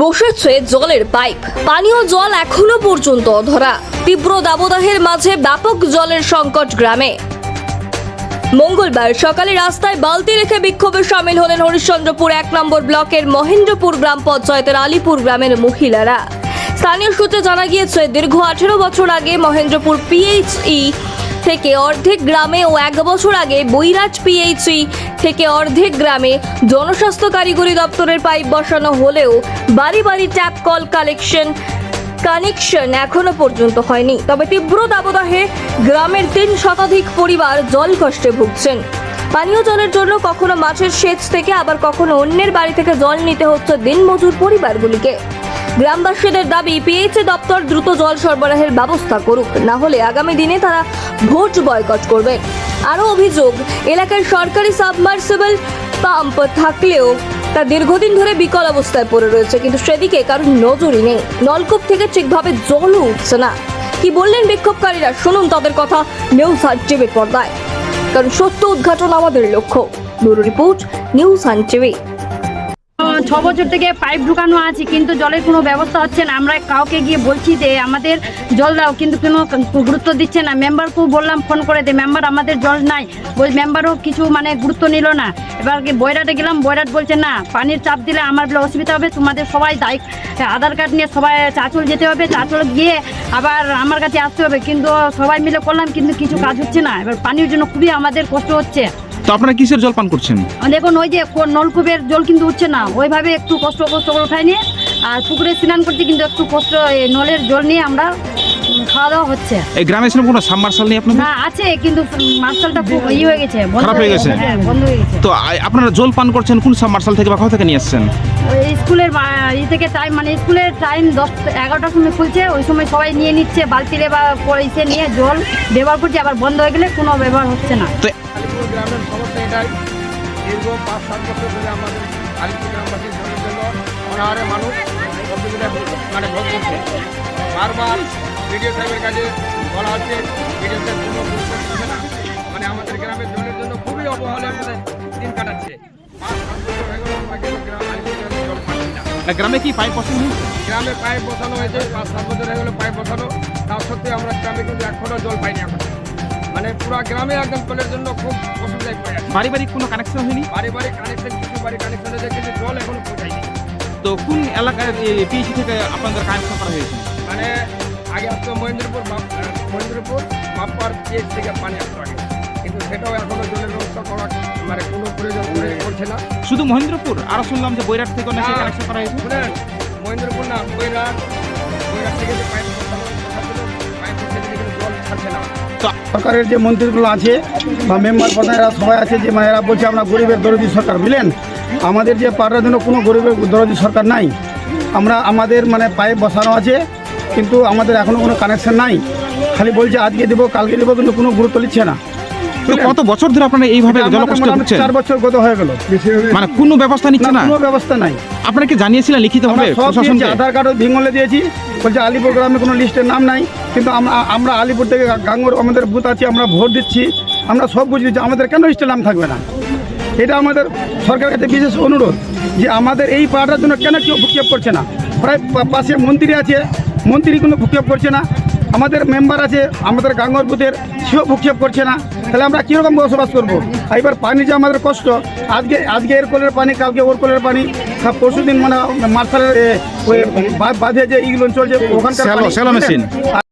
বসেছে জলের পাইপ। পানীয় জল এখনও পর্যন্ত অধরা তীব্র দাবদাহের মাঝে ব্যাপক জলের সংকট গ্রামে। মঙ্গলবার সকালে রাস্তায় বালতি রেখে বিক্ষোভে সামিল হলেন হরিশ্চন্দ্রপুর এক নম্বর ব্লকের মহেন্দ্রপুর গ্রাম পঞ্চায়েতের আলিপুর গ্রামের মহিলারা। স্থানীয় সূত্রে জানা গিয়েছে, দীর্ঘ আঠেরো বছর আগে মহেন্দ্রপুর পিএইচই থেকে অর্ধেক গ্রামে ও এক বছর আগে বৈরাজ পিএইচই থেকে অর্ধেক গ্রামে জনস্বাস্থ্য কারিগরি দপ্তরের পাইপ বসানো হলেও বাড়ি বাড়ি ট্যাপ কল কালেকশন কানেকশন এখনও পর্যন্ত হয়নি। তবে তীব্র দাবদাহে গ্রামের তিন শতাধিক পরিবার জল কষ্টে ভুগছেন। পানীয় জলের জন্য কখনো মাছের সেচ থেকে আবার কখনো অন্যের বাড়ি থেকে জল নিতে হচ্ছে দিনমজুর পরিবারগুলিকে। গ্রামবাসীদের দাবি, পিএইচএ দপ্তর দ্রুত জল সরবরাহের ব্যবস্থা করুক। না হলে আগামী দিনে তারা ভোট বয়কট করবে। আরও অভিযোগ এলাকার সরকারি সাবমার্সিবল পাম্প থাকলেও তা দীর্ঘদিন ধরে বিকল অবস্থায় পড়ে রয়েছে। কিন্তু সেদিকে কারোর নজরই নেই। নলকূপ থেকে ঠিকভাবে জলও উঠছে না। কি বললেন বিক্ষোভকারীরা? শুনুন তাদের কথা নিউজ হান্ট টিভির পর্দায়। কারণ সত্য উদ্ঘাটন আমাদের লক্ষ্য। Bureau report news hunt TV. ছ বছর থেকে পাইপ ঢুকানো আছে, কিন্তু জলের কোনো ব্যবস্থা হচ্ছে না। আমরা কাউকে গিয়ে বলছি যে আমাদের জল দাও, কিন্তু কোনো গুরুত্ব দিচ্ছে না। মেম্বারকেও বললাম, ফোন করে দে মেম্বার, আমাদের জল নাই। ওই মেম্বারও কিছু মানে গুরুত্ব নিল না। এবার কি বৈরাটে গেলাম, বৈরাট বলছে, না, পানির চাপ দিলে আমার বলে অসুবিধা হবে, তোমাদের সবাই দায়ী। আধার কার্ড নিয়ে সবাই চাঁচল যেতে হবে, চাঁচল গিয়ে আবার আমার কাছে আসতে হবে। কিন্তু সবাই মিলে করলাম, কিন্তু কিছু কাজ হচ্ছে না। এবার পানির জন্য খুবই আমাদের কষ্ট হচ্ছে। তো আপনারা কিসের জল পান করছেন? দেখুন ওই যে নলকূপের জল কিন্তু উঠছে না। ওইভাবে একটু কষ্ট কষ্ট করে উঠাই নিয়ে আর পুকুরে স্নান করতে কিন্তু একটু কষ্ট এই নলের জল নিয়ে আমরা খাওয়া দাওয়া হচ্ছে। এই গ্রামে ছিলাম কোনো নেই আপনাদের? না আছে কিন্তু মার্শালটা খুব ই হয়ে গেছে খারাপ হয়ে গেছে? হ্যাঁ বন্ধ হয়ে গেছে। তো আপনারা জল পান করছেন কোন থেকে বা কোথা থেকে নিয়ে আসছেন? স্কুলের ই থেকে টাইম মানে স্কুলের টাইম দশ এগারোটার সময় খুলছে ওই সময় সবাই নিয়ে নিচ্ছে বালতিরে বা পয়সে নিয়ে জল ব্যবহার করছে আবার বন্ধ হয়ে গেলে কোনো ব্যবহার হচ্ছে না। আলিপুর গ্রামের সমস্যা এটাই। দীর্ঘ পাঁচ সাত বছর ধরে আমাদের আলিপুর গ্রামবাসীর জন্য অনাহারে মানুষ অসুবিধা মানে ভোগ করছে। বারবার বিডিও সাহেবের কাছে বলা হচ্ছে বিডিও সাহেব কোনো গুরুত্ব না। মানে আমাদের গ্রামের জলের জন্য খুবই অবহেলা করে দিন কাটাচ্ছে। পাঁচ সাত বছর হয়ে গেল গ্রাম আলিপুর গ্রামে জল পাচ্ছি না। গ্রামে কি পাইপ বসানো গ্রামে পাইপ বসানো হয়েছে পাঁচ সাত বছর হয়ে গেল পাইপ বসানো। তা সত্ত্বেও আমরা গ্রামে কিন্তু এখনও জল পাইনি এখন। মানে পুরো গ্রামে একদম জলের জন্য খুব অসুবিধায় পড়ে আছে। বাড়ি বাড়ি কোনো কানেকশন হয়নি? বাড়ি বাড়ি কানেকশন কিছু বাড়ি কানেকশন হয়েছে কিন্তু জল এখনও পৌঁছায়নি। তো কোন এলাকায় পিএইচি থেকে আপনাদের কানেকশন করা হয়েছে? মানে আগে আসতো মহেন্দ্রপুর মহেন্দ্রপুর বাপ্পার পেজ থেকে পানি আসতো আগে। কিন্তু সেটাও এখনও জলের ব্যবস্থা করা মানে কোনো প্রয়োজন করে করছে না। শুধু মহেন্দ্রপুর? আরও শুনলাম যে বৈরাট থেকে নাকি কানেকশন করা হয়েছে। মহেন্দ্রপুর না বৈরাট বৈরাট থেকে যে পাইপ সরকারের যে মন্ত্রীগুলো আছে বা মেম্বার প্রধানেরা সবাই আছে, যে মানে এরা বলছে আমরা গরিবের দরদি সরকার, বুঝলেন? আমাদের যে পাড়ার জন্য কোনো গরিবের দরদি সরকার নাই। আমরা, আমাদের মানে পায়ে বসানো আছে, কিন্তু আমাদের এখনও কোনো কানেকশন নাই। খালি বলছে, আজকে দেবো, কালকে দেবো, কিন্তু কোনো গুরুত্ব নিচ্ছে না। তো কত বছর ধরে আপনারা এইভাবে জল আমাদের কষ্ট মোটামুটি হচ্ছেন চার বছর গত হয়ে গেল। মানে কোনো ব্যবস্থা নিচ্ছে না কোনো ব্যবস্থা নাই। আপনারা কি জানিয়েছিলেন লিখিত আমরা হবে প্রশাসনকে? আধার কার্ডও ভিঙ্গলে দিয়েছি। বলছে আলিপুর গ্রামে কোনো লিস্টের নাম নাই। কিন্তু আমরা আমরা আলিপুর থেকে গাঙ্গুর আমাদের বুথ আছে আমরা ভোট দিচ্ছি। আমরা সব বুঝে দিচ্ছি। আমাদের কেন লিস্টের নাম থাকবে না? এটা আমাদের সরকারের কাছে বিশেষ অনুরোধ যে আমাদের এই পাড়াটার জন্য কেন কেউ ভূক্ষেপ করছে না? প্রায় পাশে মন্ত্রী আছে। মন্ত্রী কোনো ভূক্ষেপ করছে না। আমাদের মেম্বার আছে আমাদের গাঙ্গর বুথের সেও ভূক্ষেপ করছে না। তাহলে আমরা কীরকম বসবাস করব? এবার পানি যে আমাদের কষ্ট আজকে আজকে এর কলের পানি কালকে ওর কলের পানি পরশু দিন মানে মার্শালের বাঁধে যে ইগুলো চলছে ওখানকার